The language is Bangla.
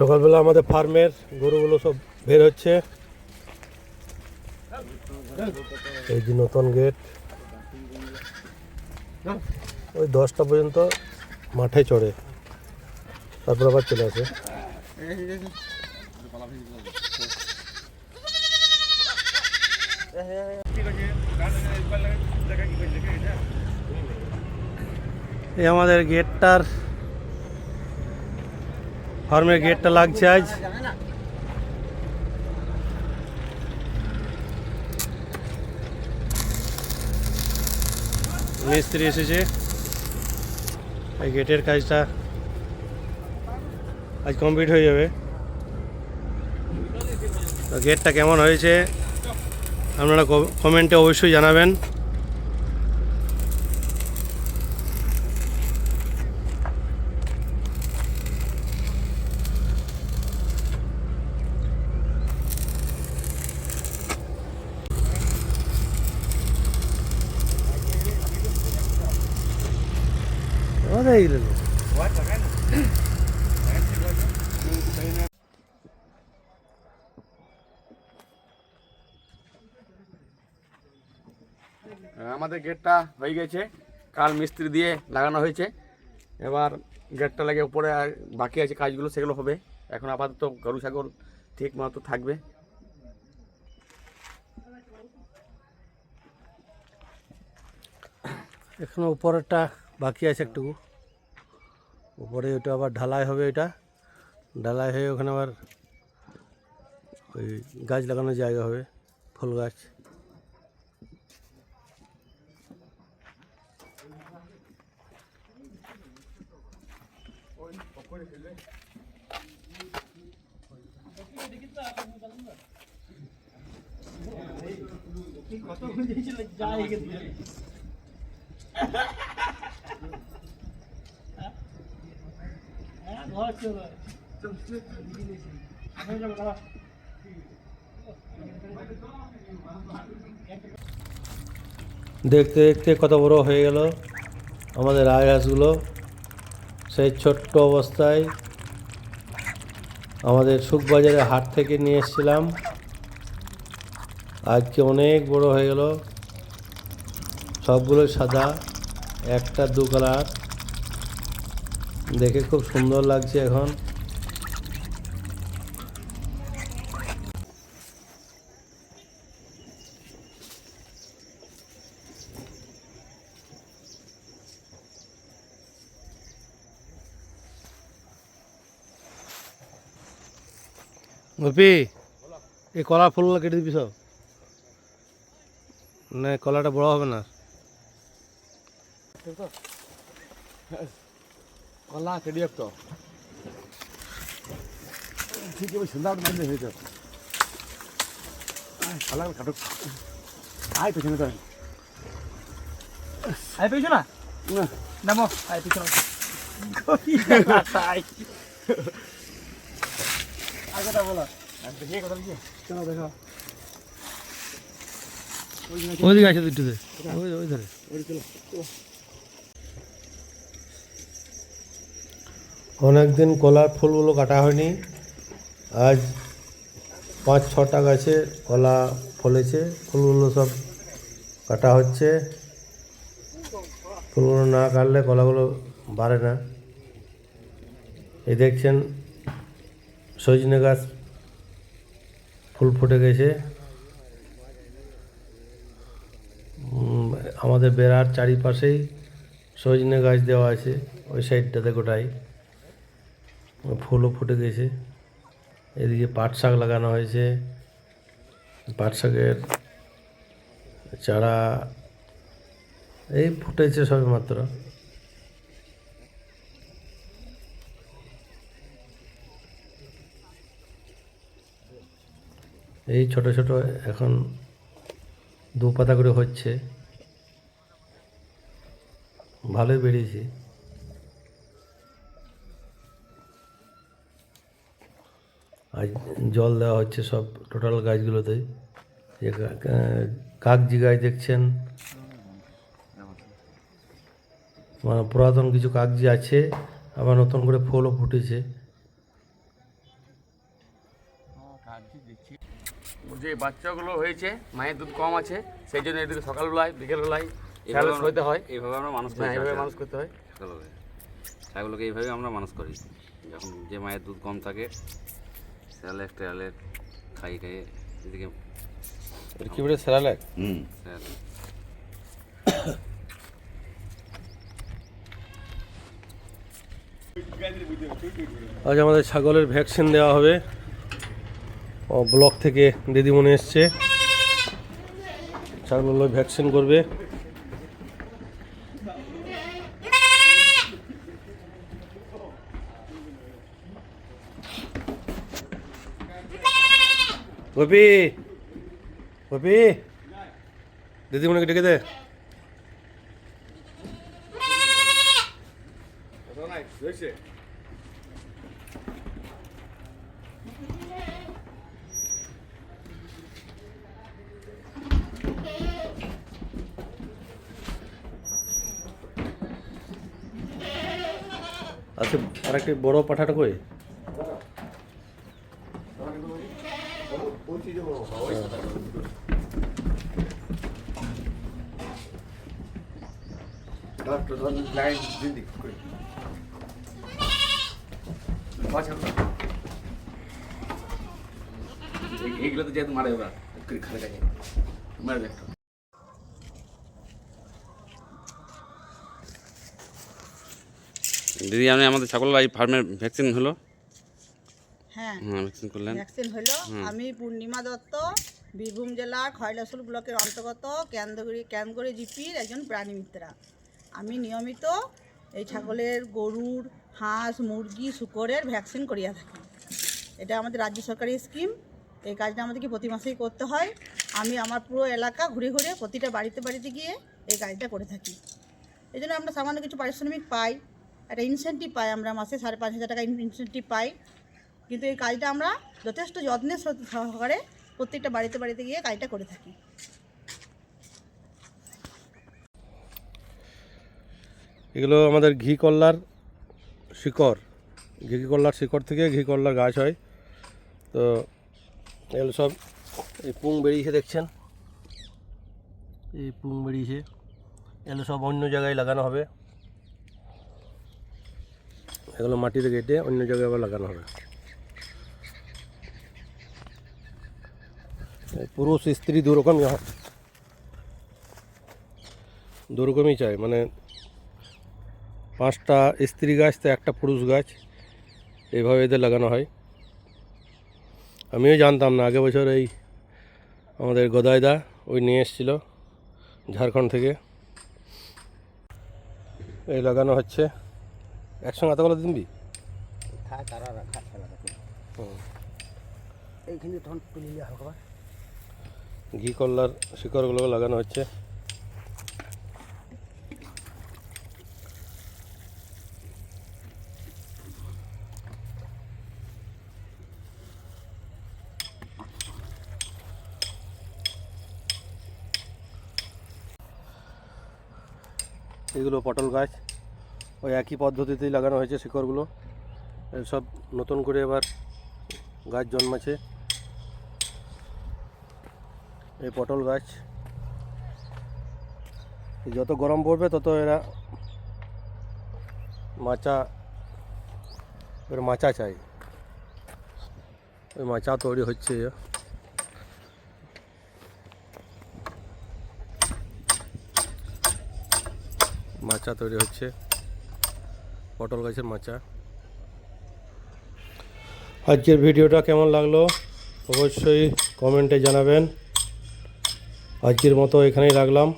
সকালবেলা আমাদের ফার্মের গরুগুলো সব বের হচ্ছে। এই যে নতুন গেট। ওই দশটা পর্যন্ত মাঠে চড়ে। তারপর আবার চলে আসে। এই আমাদের গেটটার ফার্মের গেটটা লাগছে আজ। মিস্ত্রি এসেছে। এই গেটের কাজটা আজ কমপ্লিট হয়ে যাবে। গেটটা কেমন হয়েছে আপনারা কমেন্টে অবশ্যই জানাবেন। গেলেন আমাদের গেটটা হয়ে গেছে। কাল মিস্ত্রি দিয়ে লাগানো হয়েছে। এবার গেটটা লাগে উপরে বাকি আছে কাজগুলো, সেগুলো হবে। এখন আপাতত গরু ছাগল ঠিক মতো থাকবে। এখনও উপরেরটা বাকি আছে একটু উপরে ওটা আবার ঢালাই হবে এটা। ঢালাই হয়ে ওখানে আবার ওই গাছ লাগানোর জায়গা হবে, ফুল গাছ। দেখতে দেখতে কত বড় হয়ে গেল আমাদের রাজহাঁসগুলো সেই ছোট্ট অবস্থায় আমাদের সুখবাজারের হাট থেকে নিয়ে এসেছিলাম। আজকে অনেক বড় হয়ে গেল। সবগুলো সাদা, একটা দু কালার। দেখে খুব সুন্দর লাগছে এখন। গোপি এই কলা ফুলগুলো কেটে দিবি সব? না কলাটা বড় হবে না। কলা কেডিএফ তো ঠিক আছে সুন্দর মানে হয়েছে কলা কাটো আয় পেছনে তো আই পেয়েছ না। নামো। আই পেয়েছ না তাই আগেটা বলো দেখে কথা বলছি চলো দেখো। ওইদিকে আছে দুটোতে ওই ওই ধরে অনেক দিন কলার ফুলগুলো কাটা হয়নি। আজ পাঁচ, ছটা গাছে কলা ফলেছে, ফুলগুলো সব কাটা হচ্ছে। ফুলগুলো না কাটলে কলাগুলো বাড়ে না। এই দেখছেন সজনে গাছ ফুল ফুটে গেছে। আমাদের বেড়ার চারিপাশেই সজনে গাছ দেওয়া আছে, ওই সাইডটাতে গোটাই। ফুলও ফুটে গেছে। এদিকে পাট শাক লাগানো হয়েছে। পাট শাকের চারা এই ফুটেছে সবে মাত্র এই ছোট ছোট এখন দু পাতা করে হচ্ছে। ভালোই বেরিয়েছে। আর জল দেওয়া হচ্ছে সব টোটাল গাছগুলোতে। যে কাগজি গাছ দেখছেন? মানে পুরাতন কিছু কাগজি আছে আবার নতুন করে ফুলও ফুটেছে। যে বাচ্চাগুলো হয়েছে মায়ের দুধ কম আছে সেই জন্য এদিকে সকালবেলায় বিকেলবেলায় খেয়াল হইতে হয়। এইভাবে আমরা মানুষ হ্যাঁ, এইভাবে মানুষ করতে হয়। সকালবেলায়। ছাগলকে এইভাবে আমরা মানুষ করি। যখন যে মায়ের দুধ কম থাকে স্যালেক ট্যালেক খাই খাইয়ে এদিকে এটা কি বলে স্যালাড? হুম। আজ আমাদের ছাগলের ভ্যাকসিন দেওয়া হবে। ও ব্লক থেকে দিদিমণি এসছে। ছাগলগুলো ভ্যাকসিন করবে। গোপি গোপি দিদিমণিকে ডেকে দে আচ্ছা আর একটি বড় পাঠাটা কই? এইগুলো তো যেহেতু মারে ওরা খালে মারে দিদি আপনি আমাদের ছাগল এই ফার্মের ভ্যাকসিন হলো? হ্যাঁ হ্যাঁ ভ্যাকসিন করলেন। ভ্যাকসিন হলো। আমি পূর্ণিমা দত্ত বীরভূম জেলার খয়লাসুল ব্লকের অন্তর্গত ক্যান্দগুড়ি ক্যান্দগুড়ি জিপির একজন প্রাণী মিত্রা। আমি নিয়মিত এই ছাগলের গরুর হাঁস, মুরগি, শুকরের ভ্যাকসিন করিয়া থাকি। এটা আমাদের রাজ্য সরকারি স্কিম। এই কাজটা আমাদেরকে প্রতি মাসেই করতে হয়। আমি আমার পুরো এলাকা ঘুরে ঘুরে প্রতিটা বাড়িতে বাড়িতে গিয়ে এই কাজটা করে থাকি। এই জন্য আমরা সামান্য কিছু পারিশ্রমিক পাই। একটা ইনসেন্টিভ পাই আমরা মাসে সাড়ে পাঁচ হাজার টাকা ইনসেন্টিভ পাই। কিন্তু এই কাজটা আমরা যথেষ্ট যত্নের সহকারে প্রত্যেকটা বাড়িতে বাড়িতে গিয়ে কাজটা করে থাকি। এগুলো আমাদের ঘি কল্লার শিকড়। ঘি কল্লার শিকড় থেকে ঘি কল্লার গাছ হয়। তো এগুলো সব এই পুং বেরিয়েছে দেখছেন? এই পুং বেরিয়েছে। এগুলো সব অন্য জায়গায় লাগানো হবে। এগুলো মাটিতে কেটে অন্য জায়গায় আবার লাগানো হবে। পুরুষ স্ত্রী দু রকমই হয়। দু রকমই চাই মানে পাঁচটা স্ত্রী গাছ তো একটা পুরুষ গাছ। এইভাবে এদের লাগানো হয়। আমিও জানতাম না আগে বছর এই আমাদের গদাইদা ওই নিয়ে এসেছিল ঝাড়খণ্ড থেকে। এই লাগানো হচ্ছে। একসঙ্গে এতগুলো দিনবি? ঘি কল্লার শিকড়গুলো লাগানো হচ্ছে। এগুলো পটল গাছ। ওই একই পদ্ধতিতেই লাগানো হয়েছে শিকড়গুলো। সব নতুন করে এবার গাছ জন্মাছে। এই পটল গাছ। যত গরম পড়বে, তত এরা মাচা, এর মাচা চাই। ওই মাচা তৈরি হচ্ছে। মাচা তৈরি হচ্ছে। পটল গাছের মাচা। আজকের ভিডিওটা কেমন লাগল অবশ্যই কমেন্টে জানাবেন। আজকের মতো এখানেই রাখলাম।